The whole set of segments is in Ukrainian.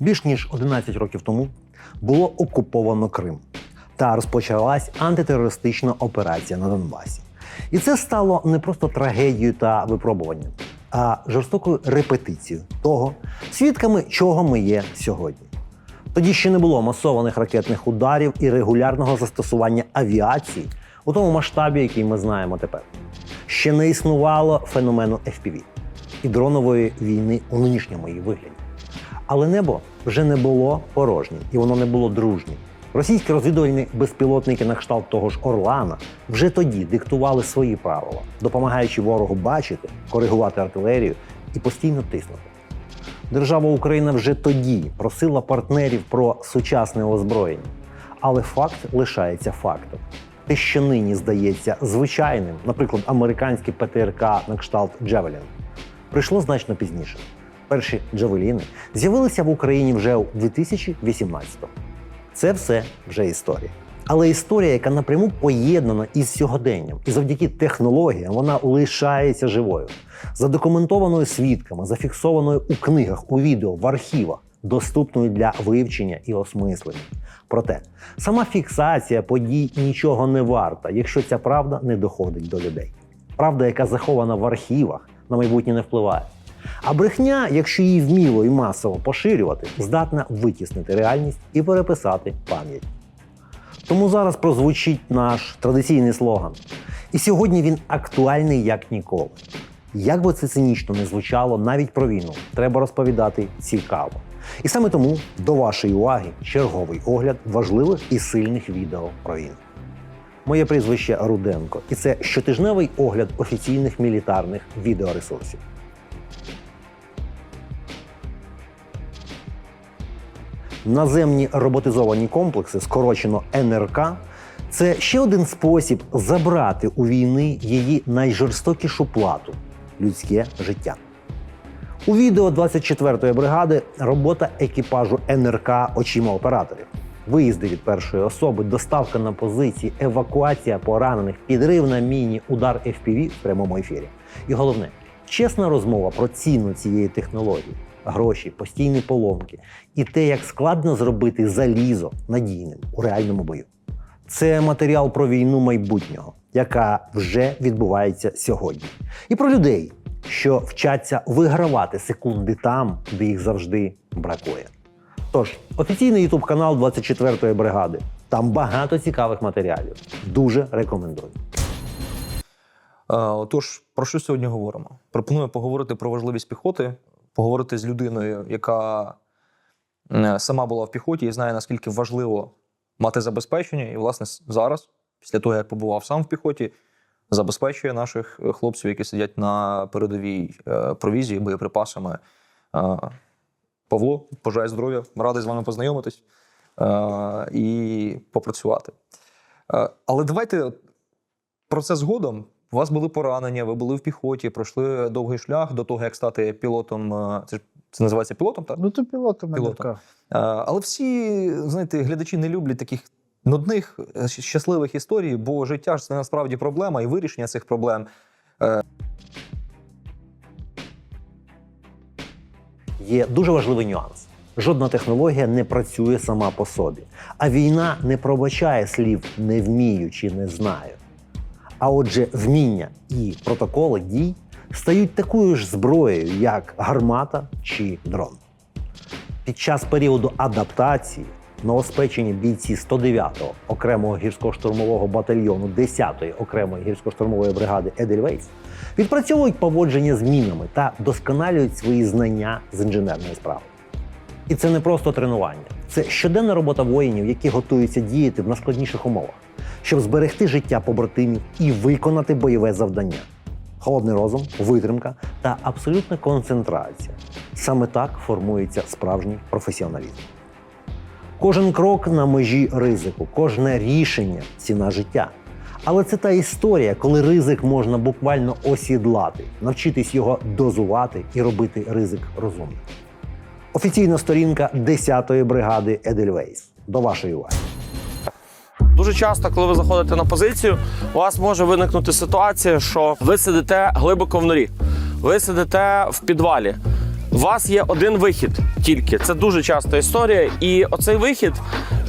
Більш ніж 11 років тому було окуповано Крим та розпочалась антитерористична операція на Донбасі. І це стало не просто трагедією та випробуванням, а жорстокою репетицією того, свідками чого ми є сьогодні. Тоді ще не було масованих ракетних ударів і регулярного застосування авіації у тому масштабі, який ми знаємо тепер. Ще не існувало феномену FPV і дронової війни у нинішньому її вигляді. Але небо вже не було порожнім, і воно не було дружнім. Російські розвідувальні безпілотники на кшталт того ж Орлана вже тоді диктували свої правила, допомагаючи ворогу бачити, коригувати артилерію і постійно тиснути. Держава Україна вже тоді просила партнерів про сучасне озброєння. Але факт лишається фактом. Те, що нині здається звичайним, наприклад, американський ПТРК на кшталт Джавелін, прийшло значно пізніше. Перші джавеліни з'явилися в Україні вже у 2018-му. Це все вже історія. Але історія, яка напряму поєднана із сьогоденням, і завдяки технологіям вона лишається живою, задокументованою свідками, зафіксованою у книгах, у відео, в архівах, доступною для вивчення і осмислення. Проте сама фіксація подій нічого не варта, якщо ця правда не доходить до людей. Правда, яка захована в архівах, на майбутнє не впливає. А брехня, якщо її вміло і масово поширювати, здатна витіснити реальність і переписати пам'ять. Тому зараз прозвучить наш традиційний слоган. І сьогодні він актуальний як ніколи. Як би це цинічно не звучало, навіть про війну треба розповідати цікаво. І саме тому до вашої уваги черговий огляд важливих і сильних відео про війну. Моє прізвище Руденко, і це щотижневий огляд офіційних мілітарних відеоресурсів. Наземні роботизовані комплекси, скорочено НРК, це ще один спосіб забрати у війни її найжорстокішу плату людське життя. У відео 24-ї бригади робота екіпажу НРК очима операторів. Виїзди від першої особи, доставка на позиції, евакуація поранених, підрив на міні, удар FPV в прямому ефірі. І головне, чесна розмова про ціну цієї технології, гроші, постійні поломки і те, як складно зробити залізо надійним у реальному бою. Це матеріал про війну майбутнього, яка вже відбувається сьогодні, і про людей, що вчаться вигравати секунди там, де їх завжди бракує. Тож, офіційний ютуб канал 24-ї бригади. Там багато цікавих матеріалів. Дуже рекомендую. Е, Отож, про що сьогодні говоримо? Пропоную поговорити про важливість піхоти, поговорити з людиною, яка е, сама була в піхоті і знає, наскільки важливо мати забезпечення. І, власне, зараз, після того, як побував сам в піхоті, забезпечує наших е, хлопців, які сидять на передовій е, провізії, боєприпасами. Павло, бажаю здоров'я, радий з вами познайомитись і попрацювати. Але давайте про це згодом. У вас були поранення, ви були в піхоті, пройшли довгий шлях до того, як стати пілотом. е, Це, ж- це називається пілотом, так? Ну, то пілотом Пілотом. Е, Але всі, знаєте, глядачі не люблять таких нудних, е, щасливих історій, бо життя ж це насправді проблема і вирішення цих проблем. Є дуже важливий нюанс. Жодна технологія не працює сама по собі, а війна не пробачає слів не вмію чи не знаю. А отже, вміння і протоколи дій стають такою ж зброєю, як гармата чи дрон. Під час періоду адаптації новоспечені бійці 109-го окремого гірсько-штурмового батальйону 10-ї окремої гірсько-штурмової бригади Едельвейс відпрацьовують поводження з мінами та досконалюють свої знання з інженерної справи. І це не просто тренування, це щоденна робота воїнів, які готуються діяти в найскладніших умовах, щоб зберегти життя побратимів і виконати бойове завдання. Холодний розум, витримка та абсолютна концентрація. Саме так формується справжній професіоналізм. Кожен крок на межі ризику, кожне рішення ціна життя. Але це та історія, коли ризик можна буквально осідлати, навчитись його дозувати і робити ризик розумним. Офіційна сторінка 10-ї бригади Едельвейс. До вашої уваги. Дуже часто, коли ви заходите на позицію, у вас може виникнути ситуація, що ви сидите глибоко в норі, ви сидите в підвалі. У вас є один вихід тільки. Це дуже часта історія. І оцей вихід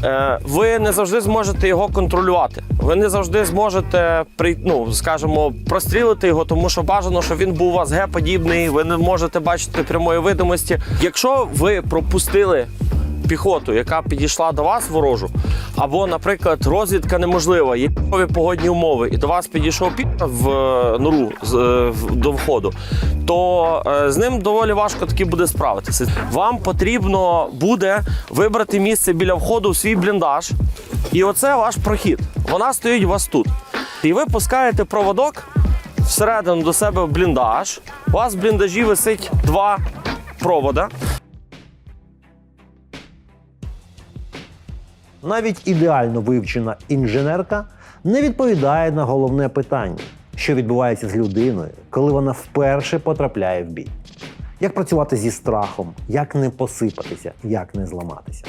е, ви не завжди зможете його контролювати. Ви не завжди зможете ну, скажімо, прострілити його, тому що бажано, щоб він був у вас Г-подібний, ви не можете бачити прямої видимості. Якщо ви пропустили піхоту, яка підійшла до вас ворожу, або, наприклад, розвідка неможлива, є погодні умови, і до вас підійшов пі в е, нору е, до входу, то е, з ним доволі важко таки буде справитися. Вам потрібно буде вибрати місце біля входу в свій бліндаж, і оце ваш прохід. Вона стоїть у вас тут. І ви пускаєте проводок всередину до себе в бліндаж. У вас в бліндажі висить два провода. Навіть ідеально вивчена інженерка не відповідає на головне питання, що відбувається з людиною, коли вона вперше потрапляє в бій. Як працювати зі страхом, як не посипатися, як не зламатися.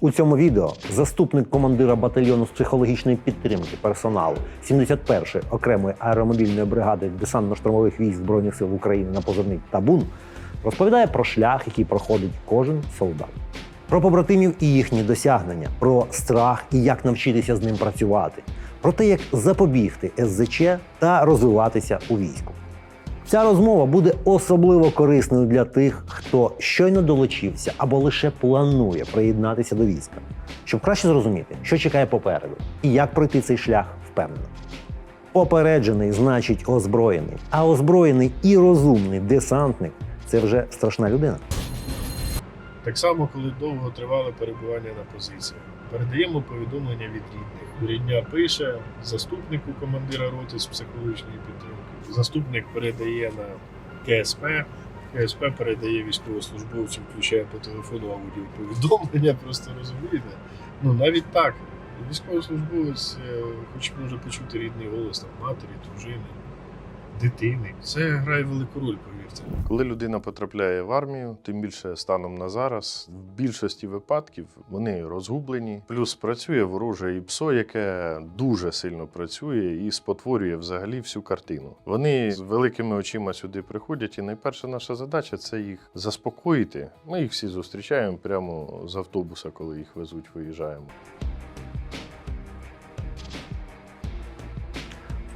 У цьому відео заступник командира батальйону з психологічної підтримки персоналу 71-ї окремої аеромобільної бригади десантно-штурмових військ Збройних сил України на позивний Табун розповідає про шлях, який проходить кожен солдат про побратимів і їхні досягнення, про страх і як навчитися з ним працювати, про те, як запобігти СЗЧ та розвиватися у війську. Ця розмова буде особливо корисною для тих, хто щойно долучився або лише планує приєднатися до війська, щоб краще зрозуміти, що чекає попереду і як пройти цей шлях впевнено. Попереджений значить озброєний, а озброєний і розумний десантник це вже страшна людина. Так само, коли довго тривало перебування на позиції. Передаємо повідомлення від рідних. Рідня пише заступнику командира роти з психологічної підтримки. Заступник передає на КСП. КСП передає військовослужбовцю, включає по телефону аудіоповідомлення, просто розумієте. Ну навіть так. Військовослужбовець, е, хоч може почути рідний голос там, матері, дружини, дитини. Це грає велику роль, повірте. Коли людина потрапляє в армію, тим більше станом на зараз, в більшості випадків вони розгублені. Плюс працює вороже і ПСО, яке дуже сильно працює і спотворює взагалі всю картину. Вони з великими очима сюди приходять, і найперша наша задача це їх заспокоїти. Ми їх всі зустрічаємо прямо з автобуса, коли їх везуть, виїжджаємо.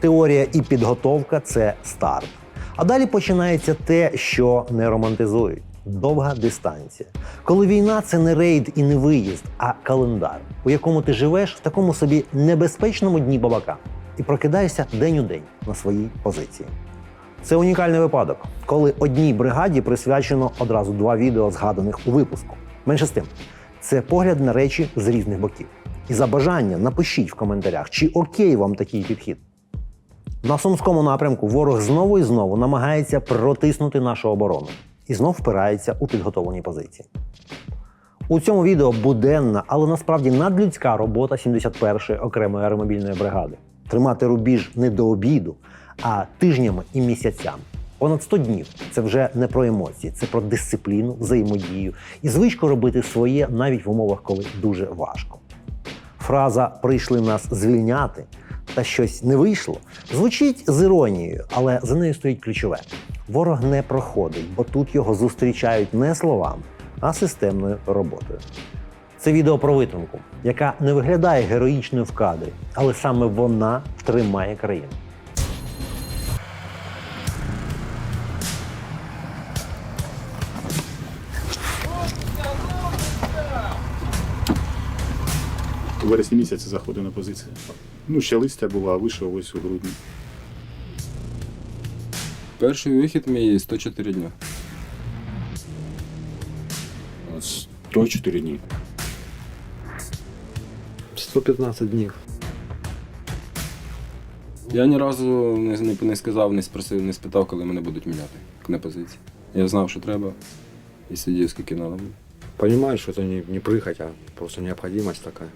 Теорія і підготовка це старт. А далі починається те, що не романтизують. Довга дистанція. Коли війна це не рейд і не виїзд, а календар, у якому ти живеш в такому собі небезпечному дні бабака і прокидаєшся день у день на своїй позиції. Це унікальний випадок, коли одній бригаді присвячено одразу два відео, згаданих у випуску. Менше з тим, це погляд на речі з різних боків. І за бажання напишіть в коментарях, чи окей вам такий підхід. На сумському напрямку ворог знову і знову намагається протиснути нашу оборону і знов впирається у підготовлені позиції. У цьому відео буденна, але насправді надлюдська робота 71-ї окремої аеромобільної бригади. Тримати рубіж не до обіду, а тижнями і місяцями. Понад 100 днів це вже не про емоції, це про дисципліну, взаємодію і звичку робити своє навіть в умовах, коли дуже важко. Фраза прийшли нас звільняти та щось не вийшло звучить з іронією, але за нею стоїть ключове: ворог не проходить, бо тут його зустрічають не словами, а системною роботою. Це відео про витримку, яка не виглядає героїчною в кадрі, але саме вона тримає країну. У вересні місяці заходив на позицію. Ну, ще листя було, а вийшов ось у грудні. Перший вихід мій 104 дня. 104 дні. 115 днів. Я ні разу не, не, не сказав, не спросив, не спитав, коли мене будуть міняти на позиції. Я знав, що треба, і сидів, скільки треба. Понимаю, что это не, не прыгать, а просто необходимость такая.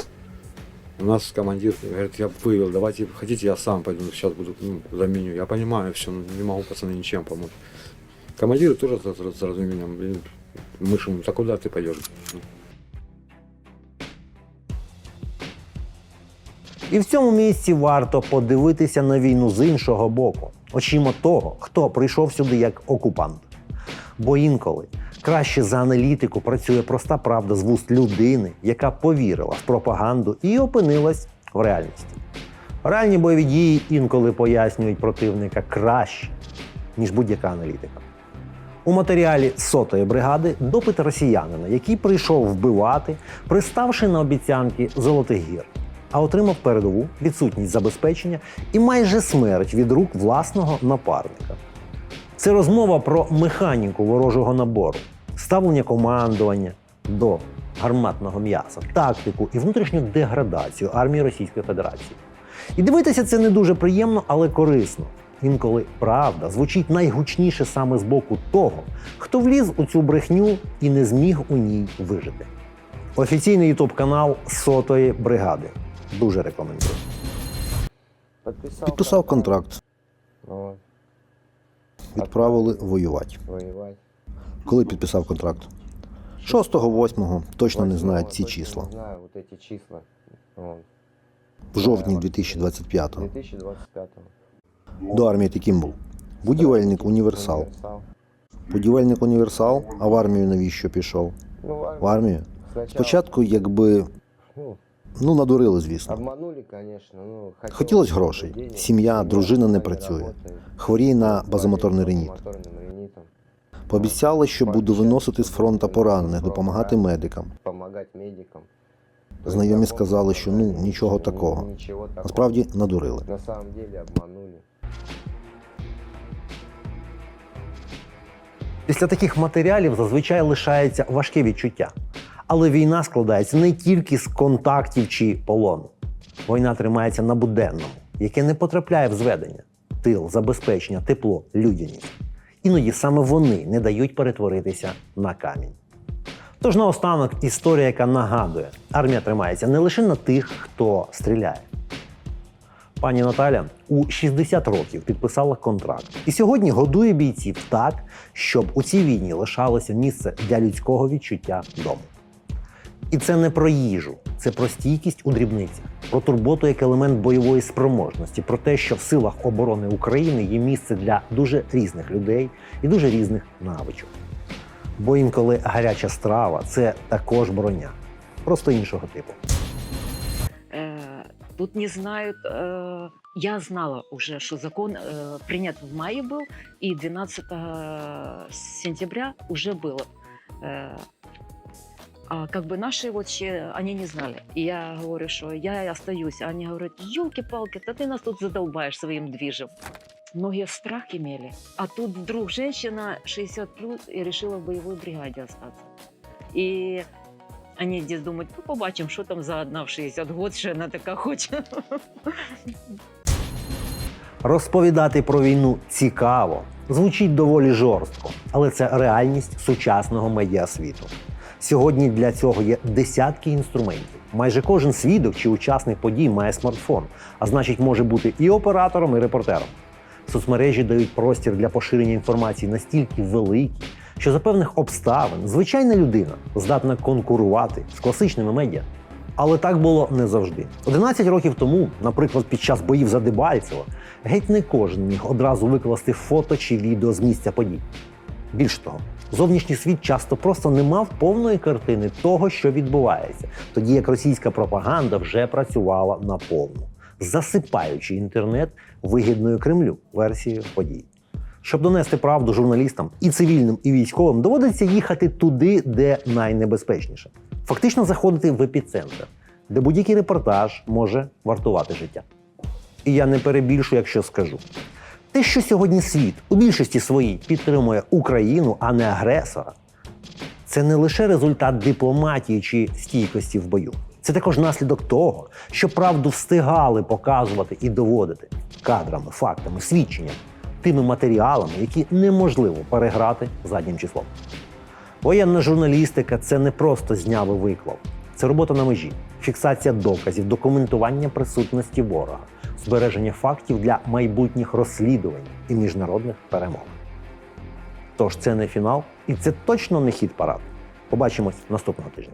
У нас командир говорит, я вывел, давайте, хотите, я сам пойду, сейчас буду, ну, заменю. Я понимаю все, но не могу пацаны ничем помочь. Командиры тоже с, с, с разумением, блин, мышем, да куда ты пойдешь? І в цьому місці варто подивитися на війну з іншого боку, очима того, хто прийшов сюди як окупант. Бо інколи Краще за аналітику працює проста правда з вуст людини, яка повірила в пропаганду і опинилась в реальності. Реальні бойові дії інколи пояснюють противника краще, ніж будь-яка аналітика. У матеріалі сотої бригади допит росіянина, який прийшов вбивати, приставши на обіцянки Золотих гір, а отримав передову відсутність забезпечення і майже смерть від рук власного напарника. Це розмова про механіку ворожого набору, ставлення командування до гарматного м'яса, тактику і внутрішню деградацію армії Російської Федерації. І дивитися це не дуже приємно, але корисно. Інколи правда звучить найгучніше саме з боку того, хто вліз у цю брехню і не зміг у ній вижити. Офіційний ютуб канал сотої бригади. Дуже рекомендую. Підписав контракт, Ну, відправили воювати. воевать. Коли підписав контракт? 6-8, точно не знаю ці числа. В жовтні 2025 2025. До армії ти ким був? Будівельник універсал. Будівельник універсал, а в армію навіщо пішов? Ну, в армію? Спочатку, якби, ну, ну, надурили, звісно. Ну, Хотілось грошей. Сім'я, дружина не працює. Хворіє на базомоторний реніт. Пообіцяли, що буду виносити з фронта поранених, допомагати медикам. Знайомі сказали, що ну нічого такого. Насправді надурили. Після таких матеріалів зазвичай лишається важке відчуття. Але війна складається не тільки з контактів чи полону. Війна тримається на буденному, яке не потрапляє в зведення: тил, забезпечення, тепло, людяність. Іноді саме вони не дають перетворитися на камінь. Тож наостанок історія, яка нагадує, армія тримається не лише на тих, хто стріляє. Пані Наталя у 60 років підписала контракт і сьогодні годує бійців так, щоб у цій війні лишалося місце для людського відчуття дому. І це не про їжу, це про стійкість у дрібницях, про турботу як елемент бойової спроможності, про те, що в силах оборони України є місце для дуже різних людей і дуже різних навичок. Бо інколи гаряча страва це також броня, просто іншого типу. Э, Тут не знают. э, Я знала уже, что закон э, принят в мае был, и 12 сентября уже было. Э, а как бы наши вот ще, они не знали. И я говорю, что я остаюсь. А они говорят, елки-палки, да ты нас тут задолбаешь своим движем. Многие страх имели. А тут вдруг женщина 60 плюс и решила в боевой бригаде остаться. И они десь думають, ну побачимо, що там за одна в 60 год, що вона така хоче. Розповідати про війну цікаво, звучить доволі жорстко, але це реальність сучасного медіасвіту. Сьогодні для цього є десятки інструментів. Майже кожен свідок чи учасник подій має смартфон, а значить, може бути і оператором, і репортером. Соцмережі дають простір для поширення інформації настільки великий, що за певних обставин звичайна людина здатна конкурувати з класичними медіа. Але так було не завжди. 11 років тому, наприклад, під час боїв за Дебальцево, геть не кожен міг одразу викласти фото чи відео з місця подій. Більш того, зовнішній світ часто просто не мав повної картини того, що відбувається, тоді як російська пропаганда вже працювала наповну, засипаючи інтернет вигідною Кремлю версією подій. Щоб донести правду журналістам і цивільним, і військовим, доводиться їхати туди, де найнебезпечніше. Фактично заходити в епіцентр, де будь-який репортаж може вартувати життя. І я не перебільшу, якщо скажу. Те, що сьогодні світ у більшості своїй підтримує Україну, а не агресора, це не лише результат дипломатії чи стійкості в бою. Це також наслідок того, що правду встигали показувати і доводити кадрами, фактами, свідченнями, тими матеріалами, які неможливо переграти заднім числом. Воєнна журналістика це не просто зняв і виклав. Це робота на межі, фіксація доказів, документування присутності ворога, збереження фактів для майбутніх розслідувань і міжнародних перемог. Тож це не фінал, і це точно не хід парад. Побачимось наступного тижня.